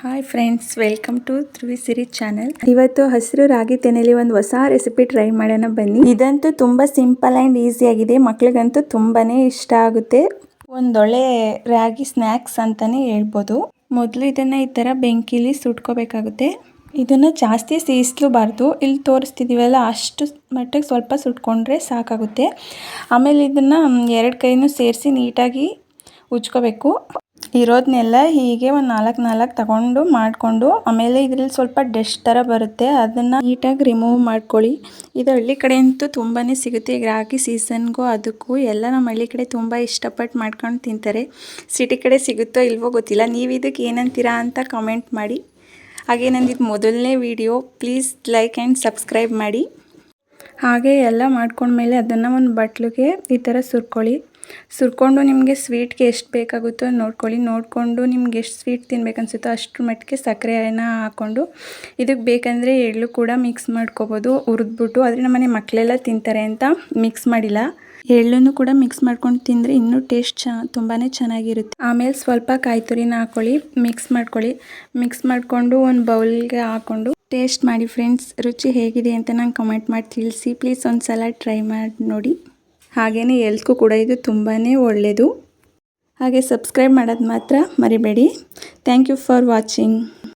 Hi friends welcome to Trivi Siri channel ಇವತ್ತು ಹಸಿರು ರಾಗಿ ತೆನೆಲಿ ಒಂದು ಹೊಸ ರೆಸಿಪಿ ಟ್ರೈ ಮಾಡೋಣ ಬನ್ನಿ. ಇದಂತೂ ತುಂಬ ಸಿಂಪಲ್ ಆ್ಯಂಡ್ ಈಸಿ ಆಗಿದೆ. ಮಕ್ಳಿಗಂತೂ ತುಂಬಾನೇ ಇಷ್ಟ ಆಗುತ್ತೆ. ಒಂದೊಳ್ಳೆ ರಾಗಿ ಸ್ನ್ಯಾಕ್ಸ್ ಅಂತಾನೆ ಹೇಳ್ಬೋದು. ಮೊದಲು ಇದನ್ನ ಈ ಥರ ಬೆಂಕಿಲಿ ಸುಟ್ಕೋಬೇಕಾಗುತ್ತೆ. ಇದನ್ನ ಜಾಸ್ತಿ ಸೀಸ್ಲೂಬಾರ್ದು. ಇಲ್ಲಿ ತೋರಿಸ್ತಿದೀವಲ್ಲ, ಅಷ್ಟು ಮಟ್ಟಿಗೆ ಸ್ವಲ್ಪ ಸುಟ್ಕೊಂಡ್ರೆ ಸಾಕಾಗುತ್ತೆ. ಆಮೇಲೆ ಇದನ್ನ ಎರಡು ಕೈನೂ ಸೇರಿಸಿ ನೀಟಾಗಿ ಉಜ್ಕೋಬೇಕು. ಇರೋದನ್ನೆಲ್ಲ ಹೀಗೆ ಒಂದು ನಾಲ್ಕು ನಾಲ್ಕು ತಗೊಂಡು ಮಾಡಿಕೊಂಡು, ಆಮೇಲೆ ಇದರಲ್ಲಿ ಸ್ವಲ್ಪ ಡಸ್ಟ್ ಥರ ಬರುತ್ತೆ, ಅದನ್ನು ನೀಟಾಗಿ ರಿಮೂವ್ ಮಾಡ್ಕೊಳ್ಳಿ. ಇದು ಹಳ್ಳಿ ಕಡೆ ಅಂತೂ ತುಂಬಾ ಸಿಗುತ್ತೆ. ಈಗ ರಾಗಿ ಸೀಸನ್ಗೂ ಅದಕ್ಕೂ ಎಲ್ಲ ನಮ್ಮ ಹಳ್ಳಿ ಕಡೆ ತುಂಬ ಇಷ್ಟಪಟ್ಟು ಮಾಡ್ಕೊಂಡು ತಿಂತಾರೆ. ಸಿಟಿ ಕಡೆ ಸಿಗುತ್ತೋ ಇಲ್ವೋ ಗೊತ್ತಿಲ್ಲ. ನೀವು ಇದಕ್ಕೆ ಏನಂತೀರಾ ಅಂತ ಕಮೆಂಟ್ ಮಾಡಿ. ಹಾಗೆ ನಂದಿದ್ದು ಮೊದಲನೇ video please like and subscribe ಮಾಡಿ. ಹಾಗೆ ಎಲ್ಲ ಮಾಡ್ಕೊಂಡ್ಮೇಲೆ ಅದನ್ನು ಒಂದು ಬಟ್ಲಿಗೆ ಈ ಥರ ಸುರ್ಕೊಳ್ಳಿ. ಸುರ್ಕೊಂಡು ನಿಮಗೆ ಸ್ವೀಟ್ಗೆ ಎಷ್ಟು ಬೇಕಾಗುತ್ತೋ ನೋಡ್ಕೊಳ್ಳಿ. ನೋಡಿಕೊಂಡು ನಿಮ್ಗೆ ಎಷ್ಟು ಸ್ವೀಟ್ ತಿನ್ಬೇಕನ್ಸುತ್ತೋ ಅಷ್ಟ್ರ ಮಟ್ಟಿಗೆ ಸಕ್ಕರೆನ ಹಾಕ್ಕೊಂಡು ಇದಕ್ಕೆ ಬೇಕಂದರೆ ಎಳ್ಳು ಕೂಡ ಮಿಕ್ಸ್ ಮಾಡ್ಕೋಬೋದು, ಹುರಿದ್ಬಿಟ್ಟು. ಆದರೆ ನಮ್ಮನೆ ಮಕ್ಕಳೆಲ್ಲ ತಿಂತಾರೆ ಅಂತ ಮಿಕ್ಸ್ ಮಾಡಿಲ್ಲ. ಎಳ್ಳನ್ನು ಕೂಡ ಮಿಕ್ಸ್ ಮಾಡ್ಕೊಂಡು ತಿಂದರೆ ಇನ್ನೂ ಟೇಸ್ಟ್ ಚ ತುಂಬಾ ಚೆನ್ನಾಗಿರುತ್ತೆ. ಆಮೇಲೆ ಸ್ವಲ್ಪ ಕಾಯಿ ತುರಿನ ಹಾಕ್ಕೊಳ್ಳಿ ಮಿಕ್ಸ್ ಮಾಡ್ಕೊಳ್ಳಿ. ಮಿಕ್ಸ್ ಮಾಡಿಕೊಂಡು ಒಂದು ಬೌಲ್ಗೆ ಹಾಕ್ಕೊಂಡು ಟೇಸ್ಟ್ ಮಾಡಿ ಫ್ರೆಂಡ್ಸ್, ರುಚಿ ಹೇಗಿದೆ ಅಂತ ನಂಗೆ ಕಮೆಂಟ್ ಮಾಡಿ ತಿಳಿಸಿ. ಪ್ಲೀಸ್ ಒಂದು ಸಲ ಟ್ರೈ ಮಾಡಿ, ನೋಡಿ. ಹಾಗೆಯೇ ಎಲ್ತ್ಗೂ ಕೂಡ ಇದು ತುಂಬಾ ಒಳ್ಳೆಯದು ಹಾಗೆ ಸಬ್ಸ್ಕ್ರೈಬ್ ಮಾಡೋದು ಮಾತ್ರ ಮರಿಬೇಡಿ. Thank you for watching